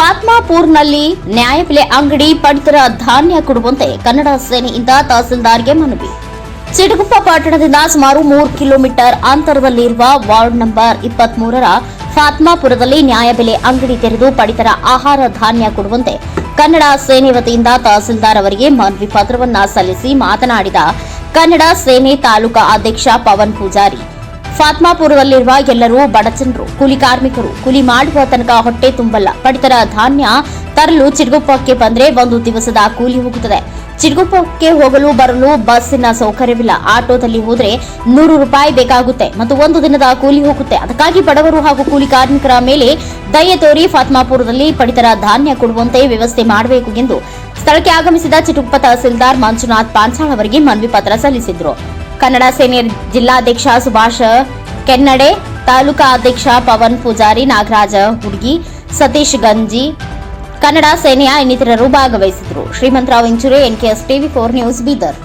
ಫಾತ್ಮಾಪುರ್ನಲ್ಲಿ ನ್ಯಾಯಬೆಲೆ ಅಂಗಡಿ ಪಡಿತರ ಧಾನ್ಯ ಕೊಡುವಂತೆ ಕನ್ನಡ ಸೇನೆಯಿಂದ ತಹಸೀಲ್ದಾರ್ಗೆ ಮನವಿ. ಚಿಟಗುಪ್ಪ ಪಟ್ಟಣದಿಂದ ಸುಮಾರು ಮೂರು ಕಿಲೋಮೀಟರ್ ಅಂತರದಲ್ಲಿರುವ ವಾರ್ಡ್ ನಂಬರ್ ಇಪ್ಪತ್ಮೂರರ ಫಾತ್ಮಾಪುರದಲ್ಲಿ ನ್ಯಾಯಬೆಲೆ ಅಂಗಡಿ ತೆರೆದು ಪಡಿತರ ಆಹಾರ ಧಾನ್ಯ ಕೊಡುವಂತೆ ಕನ್ನಡ ಸೇನೆ ವತಿಯಿಂದ ತಹಸೀಲ್ದಾರ್ ಅವರಿಗೆ ಮನವಿ ಪತ್ರವನ್ನ ಸಲ್ಲಿಸಿ ಮಾತನಾಡಿದ ಕನ್ನಡ ಸೇನೆ ತಾಲೂಕಾ ಅಧ್ಯಕ್ಷ ಪವನ್ ಪೂಜಾರಿ. ಫಾತ್ಮಾಪುರದಲ್ಲಿರುವ ಎಲ್ಲರೂ ಬಡಜನರು, ಕೂಲಿ ಕಾರ್ಮಿಕರು, ಕೂಲಿ ಮಾಡುವ ತನಕ ಹೊಟ್ಟೆ ತುಂಬಲ್ಲ. ಪಡಿತರ ಧಾನ್ಯ ತರಲು ಚಿಡ್ಗುಪ್ಪಕ್ಕೆ ಬಂದ್ರೆ ಒಂದು ದಿವಸದ ಕೂಲಿ ಹೋಗುತ್ತದೆ. ಚಿಡ್ಗುಪ್ಪಕ್ಕೆ ಹೋಗಲು ಬರಲು ಬಸ್ಸಿನ ಸೌಕರ್ಯವಿಲ್ಲ. ಆಟೋದಲ್ಲಿ ಹೋದ್ರೆ ನೂರು ರೂಪಾಯಿ ಬೇಕಾಗುತ್ತೆ. ಮತ್ತು ಒಂದು ದಿನದ ಕೂಲಿ ಹೋಗುತ್ತೆ. ಅದಕ್ಕಾಗಿ ಬಡವರು ಹಾಗೂ ಕೂಲಿ ಕಾರ್ಮಿಕರ ಮೇಲೆ ದಯೆ ತೋರಿ ಫಾತ್ಮಾಪುರದಲ್ಲಿ ಪಡಿತರ ಧಾನ್ಯ ಕೊಡುವಂತೆ ವ್ಯವಸ್ಥೆ ಮಾಡಬೇಕು ಎಂದು ಸ್ಥಳಕ್ಕೆ ಆಗಮಿಸಿದ ಚಿಟುಪ್ಪ ತಹಸೀಲ್ದಾರ್ ಮಂಜುನಾಥ್ ಪಾಂಚಾಳ್ ಅವರಿಗೆ ಮನವಿ ಪತ್ರ ಸಲ್ಲಿಸಿದ್ರು. ಕನ್ನಡ ಸೇನೆ ಜಿಲ್ಲಾಧ್ಯಕ್ಷ ಸುಭಾಷ್ ಕೆನ್ನಡೆ, ತಾಲೂಕಾ ಅಧ್ಯಕ್ಷ ಪವನ್ ಪೂಜಾರಿ, ನಾಗರಾಜ ಹುಡುಗಿ, ಸತೀಶ್ ಗಂಜಿ, ಕನ್ನಡ ಸೇನೆಯ ಇನ್ನಿತರರು ಭಾಗವಹಿಸಿದ್ರು Shrimantrao Inchure NKS TV, four news Bidar.